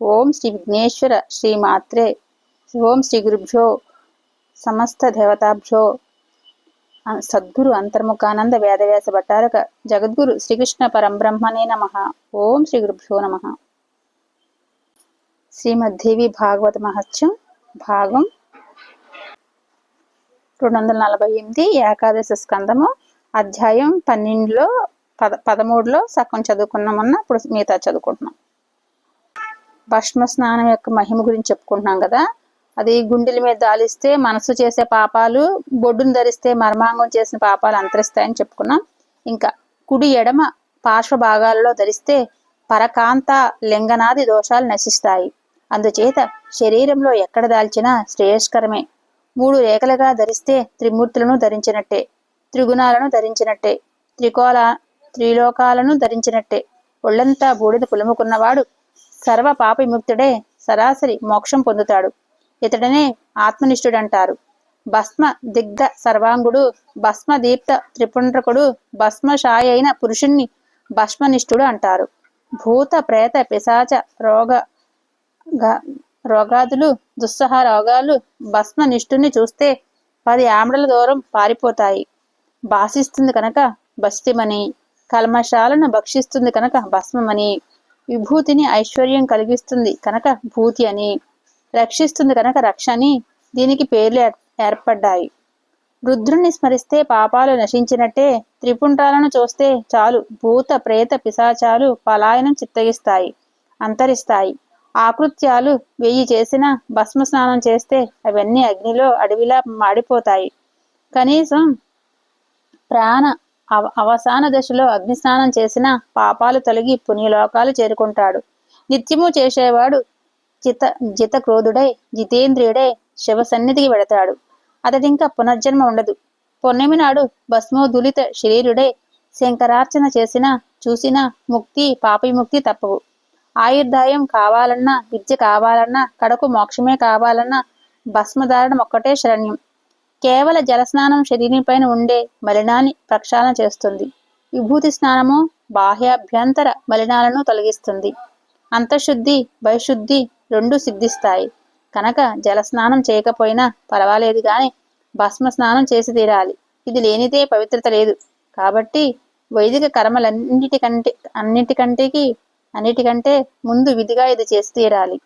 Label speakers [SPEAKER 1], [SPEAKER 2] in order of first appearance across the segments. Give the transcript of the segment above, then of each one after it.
[SPEAKER 1] ఓం శ్రీ విఘ్నేశ్వర శ్రీ మాత్రే. ఓం శ్రీ గురుభ్యో సమస్త దేవతాభ్యో. సద్గురు అంతర్ముఖానంద వేదవ్యాస భట్టారక జగద్గురు శ్రీకృష్ణ పరంబ్రహ్మణే నమ. ఓం శ్రీ గురుభ్యో నమ. శ్రీమద్దేవి భాగవత మహత్యం భాగం రెండు వందల నలభై ఎనిమిది ఏకాదశ స్కందము అధ్యాయం పన్నెండులో పద పదమూడులో సగం చదువుకున్నామన్న ఇప్పుడు మిగతా చదువుకుంటున్నాం. భస్మ స్నానం యొక్క మహిమ గురించి చెప్పుకుంటున్నాం కదా. అది గుండెల మీద దాలిస్తే మనసు చేసే పాపాలు బొడ్డును ధరిస్తే మర్మాంగం చేసిన పాపాలు అంతరిస్తాయని చెప్పుకున్నాం. ఇంకా కుడి ఎడమ పార్శ్వ భాగాలలో ధరిస్తే పరకాంత లింగనాది దోషాలు నశిస్తాయి. అందుచేత శరీరంలో ఎక్కడ దాల్చినా శ్రేయస్కరమే. మూడు రేఖలుగా ధరిస్తే త్రిమూర్తులను ధరించినట్టే త్రిగుణాలను ధరించినట్టే త్రికోల త్రిలోకాలను ధరించినట్టే. ఒళ్ళంతా బూడిద పులుముకున్నవాడు సర్వ పాప విముక్తుడే సరాసరి మోక్షం పొందుతాడు. ఇతడనే ఆత్మనిష్ఠుడంటారు. భస్మ దిగ్ధ సర్వాంగుడు భస్మ దీప్త త్రిపుండ్రకుడు భస్మశాయ అయిన పురుషుణ్ణి భస్మనిష్ఠుడు అంటారు. భూత ప్రేత పిశాచ రోగ రోగాదులు దుస్సహ రోగాలు భస్మనిష్ఠుని చూస్తే పది ఆమడల దూరం పారిపోతాయి. భాషిస్తుంది కనుక బస్తిమని కల్మశాలను భక్షిస్తుంది కనుక భస్మమని. విభూతిని ఐశ్వర్యం కలిగిస్తుంది కనుక భూతి అని. రక్షిస్తుంది కనుక రక్ష అని దీనికి పేర్లు ఏర్పడ్డాయి. రుద్రుణ్ణి స్మరిస్తే పాపాలు నశించినట్టే త్రిపుంటాలను చూస్తే చాలు భూత ప్రేత పిశాచాలు పలాయనం చిత్తగిస్తాయి అంతరిస్తాయి. ఆకృత్యాలు వెయ్యి చేసిన భస్మ స్నానం చేస్తే అవన్నీ అగ్నిలో అడవిలా మాడిపోతాయి. కనీసం ప్రాణ అవసాన దశలో అగ్నిస్నానం చేసిన పాపాలు తొలగి పుణ్యలోకాలు చేరుకుంటాడు. నిత్యము చేసేవాడు జిత జిత క్రోధుడై జితేంద్రియుడై శివ సన్నిధికి వెడతాడు అతడింకా పునర్జన్మ ఉండదు. పొన్నమి నాడు భస్మోదులిత శరీరుడై శంకరార్చన చేసిన చూసిన ముక్తి పాపవిముక్తి తప్పవు. ఆయుర్దాయం కావాలన్నా విద్య కావాలన్నా కడకు మోక్షమే కావాలన్నా భస్మధారణం ఒక్కటే శరణ్యం. కేవల జలస్నానం శరీరం పైన ఉండే మలినాన్ని ప్రక్షాళన చేస్తుంది. విభూతి స్నానము బాహ్యాభ్యంతర మలినాలను తొలగిస్తుంది. అంతఃశుద్ధి బహిశుద్ధి రెండు సిద్ధిస్తాయి. కనుక జలస్నానం చేయకపోయినా పర్వాలేదు కానీ భస్మ స్నానం చేసి తీరాలి. ఇది లేనిదే పవిత్రత లేదు. కాబట్టి వైదిక కర్మలన్నిటికంటే అన్నిటికంటేకి అన్నిటికంటే ముందు విధిగా ఇది చేసి తీరాలి.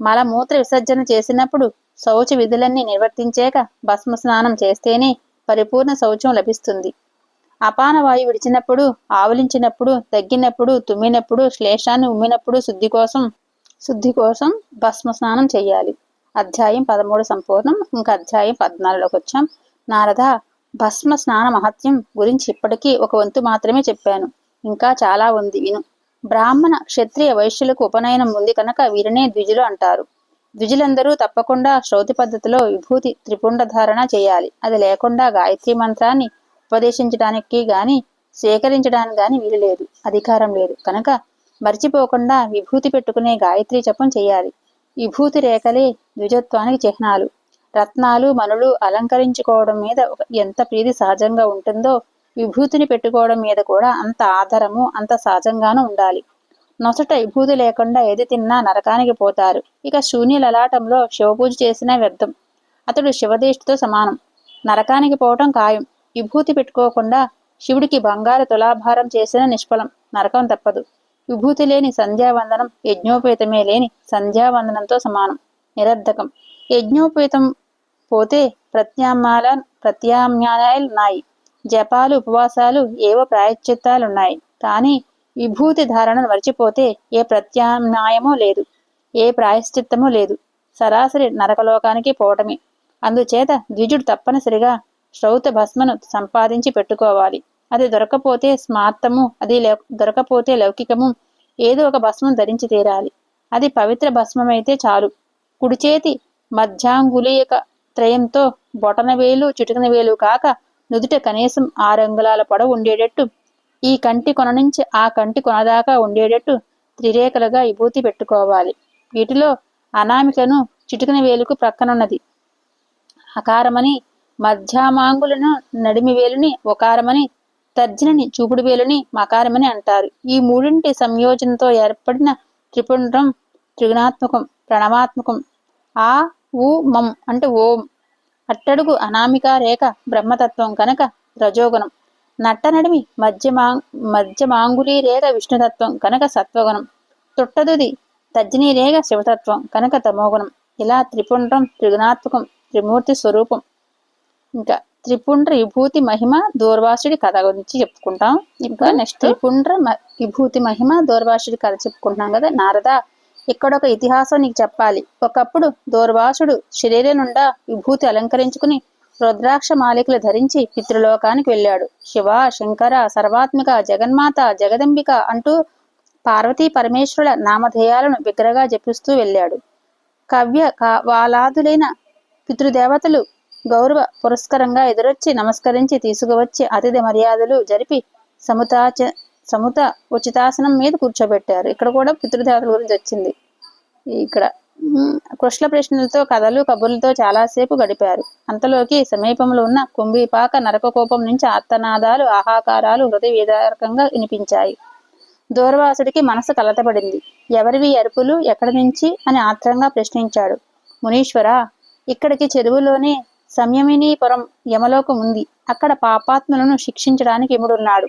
[SPEAKER 1] మలమూత్ర విసర్జన చేసినప్పుడు శౌచ విధులన్నీ నిర్వర్తించాక భస్మ స్నానం చేస్తేనే పరిపూర్ణ శౌచం లభిస్తుంది. అపాన వాయు విడిచినప్పుడు ఆవలించినప్పుడు తగ్గినప్పుడు తుమ్మినప్పుడు శ్లేషాన్ని ఉమ్మినప్పుడు శుద్ధి కోసం శుద్ధి కోసం భస్మ స్నానం చేయాలి. అధ్యాయం పదమూడు సంపూర్ణం. ఇంకా అధ్యాయం పద్నాలుగులోకి వచ్చాం. నారద భస్మ స్నాన మహత్యం గురించి ఇప్పటికీ ఒక వంతు మాత్రమే చెప్పాను. ఇంకా చాలా ఉంది. విను. బ్రాహ్మణ క్షత్రియ వైశ్యులకు ఉపనయనం ఉంది కనుక వీరినే ద్విజులు అంటారు. ద్విజులందరూ తప్పకుండా శ్రౌతి పద్ధతిలో విభూతి త్రిపుండ ధారణ చేయాలి. అది లేకుండా గాయత్రి మంత్రాన్ని ఉపదేశించడానికి గాని స్వీకరించడానికి గాని వీలు లేదు. అధికారం లేదు. కనుక మర్చిపోకుండా విభూతి పెట్టుకునే గాయత్రి జపం చేయాలి. విభూతి రేఖలే ద్విజత్వానికి చిహ్నాలు. రత్నాలు మనులు అలంకరించుకోవడం మీద ఎంత ప్రీతి సహజంగా ఉంటుందో విభూతిని పెట్టుకోవడం మీద కూడా అంత ఆధారము అంత సహజంగానూ ఉండాలి. నొసట విభూతి లేకుండా ఏది తిన్నా నరకానికి పోతారు. ఇక శూన్య లలాటంలో శివపూజ చేసిన వ్యర్థం. అతడు శివదేష్టితో సమానం. నరకానికి పోవటం ఖాయం. విభూతి పెట్టుకోకుండా శివుడికి బంగారు తులాభారం చేసిన నిష్ఫలం. నరకం తప్పదు. విభూతి లేని సంధ్యావందనం యజ్ఞోపేతమే లేని సంధ్యావందనంతో సమానం. నిరర్ధకం. యజ్ఞోపేతం పోతే ప్రత్యామ్నాల ప్రత్యామ్నాయాలున్నాయి. జపాలు ఉపవాసాలు ఏవో ప్రాయశ్చిత్తాలున్నాయి. కానీ విభూతి ధారణను మర్చిపోతే ఏ ప్రత్యామ్నాయమూ లేదు. ఏ ప్రాయశ్చిత్తమూ లేదు. సరాసరి నరకలోకానికి పోవటమే. అందుచేత ద్విజుడు తప్పనిసరిగా శ్రౌత భస్మను సంపాదించి పెట్టుకోవాలి. అది దొరకపోతే స్మార్తము అది దొరకపోతే లౌకికము ఏదో ఒక భస్మం ధరించి తీరాలి. అది పవిత్ర భస్మమైతే చాలు. కుడిచేతి మధ్యాంగులీయక త్రయంతో బొటన వేలు చిటికన వేలు కాక నుదుట కనీసం ఆరంగుళాల పొడవు ఉండేటట్టు ఈ కంటి కొన నుంచి ఆ కంటి కొనదాకా ఉండేటట్టు త్రిరేఖలుగా విభూతి పెట్టుకోవాలి. వీటిలో అనామికను చిటికన వేలుకు ప్రక్కనున్నది. అకారమని మధ్యామాంగులను నడిమి వేలుని ఒకారమని తర్జనని చూపుడు వేలుని మకారమని అంటారు. ఈ మూడింటి సంయోజనతో ఏర్పడిన త్రిపుండ్రం త్రిగుణాత్మకం ప్రణవాత్మకం ఆ ఊ మం అంటే ఓం. అట్టడుగు అనామిక రేఖ బ్రహ్మతత్వం కనుక రజోగుణం. నట్టనడిమి మధ్యమా మధ్యమాంగుళీ రేఖ విష్ణుతత్వం కనుక సత్వగుణం. తొట్టదుది తజ్జనీ రేఖ శివతత్వం కనుక తమోగుణం. ఇలా త్రిపుండ్రం త్రిగుణాత్మకం త్రిమూర్తి స్వరూపం. ఇంకా త్రిపుండ్ర విభూతి మహిమ దూర్వాసుడి కథ గురించి చెప్పుకుంటాం. ఇంకా నెక్స్ట్ త్రిపుండ్ర విభూతి మహిమ దూర్వాసుడి కథ చెప్పుకుంటున్నాం కదా నారద ఇక్కడ ఒక ఇతిహాసం నీకు చెప్పాలి. ఒకప్పుడు దూర్వాసుడు శరీరం నుండా విభూతి అలంకరించుకుని రుద్రాక్ష మాలికలు ధరించి పితృలోకానికి వెళ్ళాడు. శివ శంకర సర్వాత్మిక జగన్మాత జగదంబిక అంటూ పార్వతీ పరమేశ్వరుల నామధేయాలను బిగ్గరగా జపిస్తూ వెళ్ళాడు. కవ్య వాలాదులైన పితృదేవతలు గౌరవ పురస్కరంగా ఎదురొచ్చి నమస్కరించి తీసుకువచ్చి అతిథి మర్యాదలు జరిపి సముతాచ సముత ఉచితాసనం మీద కూర్చోబెట్టారు. ఇక్కడ కూడా పితృదేవతల గురించి వచ్చింది. ఇక్కడ కృష్ణ ప్రశ్నలతో కథలు కబుర్లతో చాలాసేపు గడిపారు. అంతలోకి సమీపంలో ఉన్న కుంభీపాక నరకకోపం నుంచి ఆర్తనాదాలు ఆహాకారాలు హృదయ విదారకంగా వినిపించాయి. దూర్వాసుడికి మనసు కలతపడింది. ఎవరివి అరుపులు ఎక్కడి నుంచి అని ఆత్రంగా ప్రశ్నించాడు. మునీశ్వర ఇక్కడికి చెరువులోనే సంయమినీపురం యమలోకం ఉంది. అక్కడ పాపాత్ములను శిక్షించడానికి ఇముడున్నాడు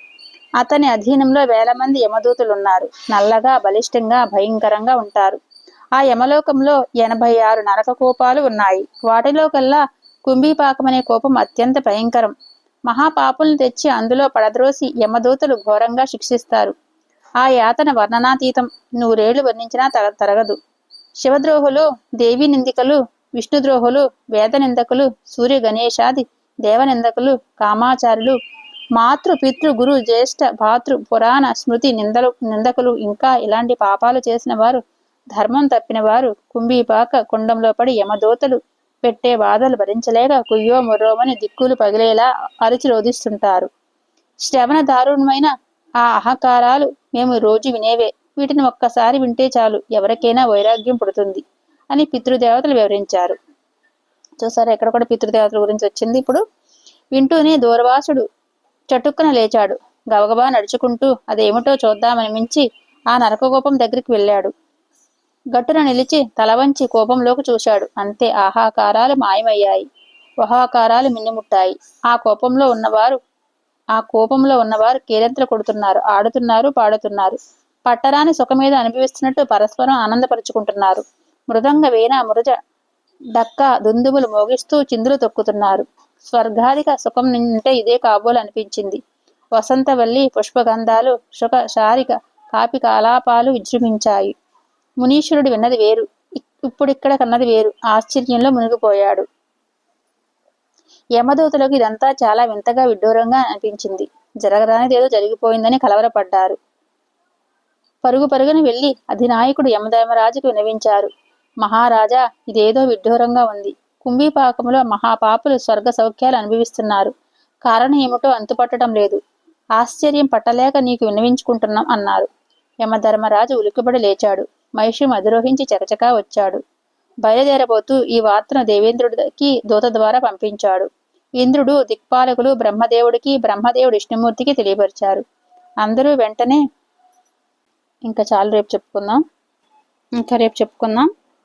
[SPEAKER 1] అతని అధీనంలో వేల మంది యమదూతులున్నారు. నల్లగా బలిష్టంగా భయంకరంగా ఉంటారు. ఆ యమలోకంలో ఎనభై ఆరు నరక కోపాలు ఉన్నాయి. వాటిలో కల్లా కుంభీపాకమనే కోపం అత్యంత భయంకరం. మహాపాపులను తెచ్చి అందులో పడద్రోసి యమదూతలు ఘోరంగా శిక్షిస్తారు. ఆ యాతన వర్ణనాతీతం. నూరేళ్ళు వర్ణించినా తరగదు. శివద్రోహులు దేవి నిందికలు విష్ణుద్రోహులు వేద నిందకులు సూర్య గణేశాది దేవనిందకులు కామాచారులు మాతృ పితృ గురు జ్యేష్ఠ భాతృ పురాణ స్మృతి నిందలు నిందకులు ఇంకా ఇలాంటి పాపాలు చేసిన వారు ధర్మం తప్పిన వారు కుంభీపాక కుండంలో పడి యమదోతలు పెట్టే బాధలు భరించలేక కుయ్యో ముర్రోమని దిక్కులు పగిలేలా అరిచి రోధిస్తుంటారు. శ్రవణ దారుణమైన ఆ అహకారాలు మేము రోజు వినేవే. వీటిని ఒక్కసారి వింటే చాలు. ఎవరికైనా వైరాగ్యం పుడుతుంది అని పితృదేవతలు వివరించారు. చూసారు ఎక్కడ కూడా పితృదేవతల గురించి వచ్చింది. ఇప్పుడు వింటూనే దూరవాసుడు చటుక్కున లేచాడు. గబగబా నడుచుకుంటూ అదేమిటో చూద్దామని మించి ఆ నరకగోపం దగ్గరికి వెళ్ళాడు. గట్టున నిలిచి తలవంచి కోపంలోకి చూశాడు. అంతే ఆహాకారాలు మాయమయ్యాయి. వహాకారాలు మిన్నిముట్టాయి. ఆ కోపంలో ఉన్నవారు ఆ కోపంలో ఉన్నవారు కేరెంతలు కొడుతున్నారు ఆడుతున్నారు పాడుతున్నారు. పట్టరాని సుఖమీద అనుభవిస్తున్నట్టు పరస్పరం ఆనందపరుచుకుంటున్నారు. మృదంగ వీణ మృజ డక్క దుందుములు మోగిస్తూ చిందులు తొక్కుతున్నారు. స్వర్గాధిక సుఖం నింటే ఇదే కాబోలు అనిపించింది వసంతవల్లి పుష్పగంధాలు సుఖ శారిక కాపి కాలాపాలు విజృంభించాయి. మునీశ్వరుడు విన్నది వేరు. ఇప్పుడిక్కడ కన్నది వేరు. ఆశ్చర్యంలో మునిగిపోయాడు. యమదూతలకు ఇదంతా చాలా వింతగా విడ్డూరంగా అనిపించింది. జరగరానిది ఏదో జరిగిపోయిందని కలవరపడ్డారు. పరుగు పరుగున వెళ్ళి అధినాయకుడు యమధర్మరాజుకు వినవించారు. మహారాజా ఇదేదో విడ్డూరంగా ఉంది. కుంభీపాకములో మహాపాపులు స్వర్గ సౌఖ్యాలు అనుభవిస్తున్నారు. కారణం ఏమిటో అంతుపట్టడం లేదు. ఆశ్చర్యం పట్టలేక నీకు వినవించుకుంటున్నాం అన్నారు. యమధర్మరాజు ఉలిక్కిబడి లేచాడు. మహిషి అధిరోహించి చకచకా వచ్చాడు. బయలుదేరబోతూ ఈ వార్తను దేవేంద్రుడికి దూత ద్వారా పంపించాడు. ఇంద్రుడు దిక్పాలకులు బ్రహ్మదేవుడికి బ్రహ్మదేవుడు విష్ణుమూర్తికి తెలియపరిచారు. అందరూ వెంటనే ఇంకా చాలు రేపు చెప్పుకుందాం. ఇంకా రేపు చెప్పుకుందాం.